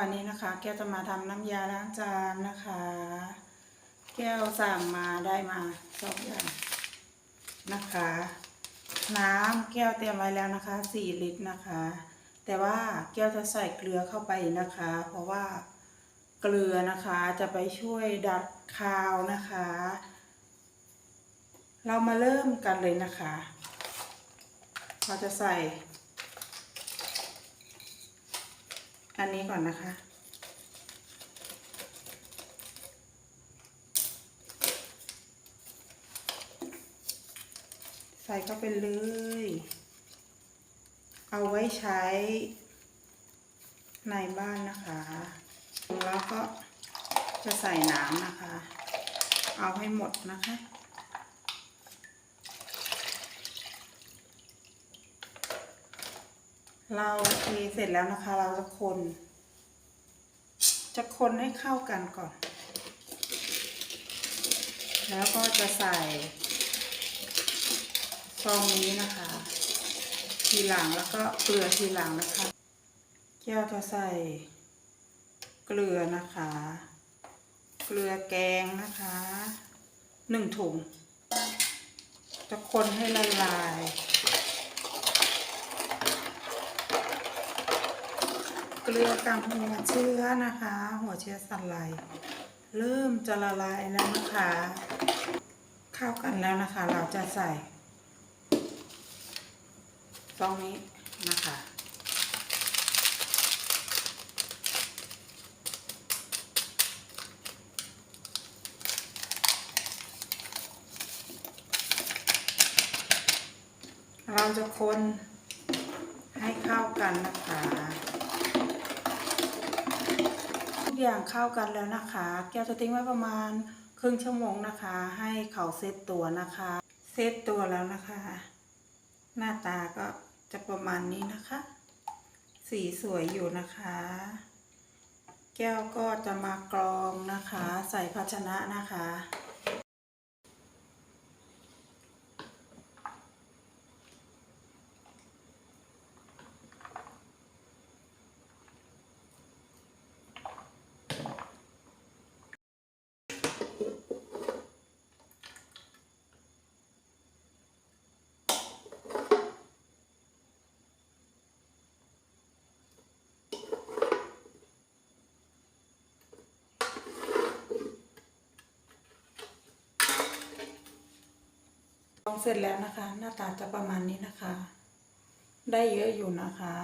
วันนี้นะคะ แก้วจะมาทำน้ำยาล้างจานนะคะ แก้วสั่งมาได้มาสองอย่างนะคะ น้ำแก้วเตรียมไว้แล้วนะคะสี่ลิตรนะคะ แต่ว่าแก้วจะใส่เกลือเข้าไปนะคะ เพราะว่าเกลือนะคะจะไปช่วยดับคาวนะคะ เรามาเริ่มกันเลยนะคะ เราจะใส่ อันนี้ก่อนนะคะ ใส่เข้าไปเลย เอาไว้ใช้ ในบ้านนะคะ แล้วก็จะใส่น้ำนะคะ เอาให้หมดนะคะ เราเทเสร็จแล้วนะคะ เราจะคน จะคนให้เข้ากันก่อน แล้วก็จะใส่ซองนี้นะคะ ทีหลังแล้วก็เกลือทีหลังนะคะแก้วจะใส่เกลือนะคะ เกลือแกงนะคะหนึ่งถุง จะคนให้ละลาย เกลือกับหัวเชื้อนะคะ หัวเชื้อสันไหลเริ่มจะละลายแล้วนะคะ เข้ากันแล้วนะคะ เราจะใส่ซองนี้นะคะเราจะคนให้เข้ากันนะคะ ทุก อย่างเข้ากันแล้วนะคะ แก้วจะทิ้งไว้ประมาณครึ่งชั่วโมงนะคะ ให้เขาเซตตัวนะคะ เซตตัวแล้วนะคะ หน้าตาก็จะประมาณนี้นะคะ สีสวยอยู่นะคะ แก้วก็จะมากรองนะคะ ใส่ภาชนะนะคะ งเสร็จแล้วนะคะ หน้าตาจะประมาณนี้นะคะ ได้เยอะอยู่นะคะ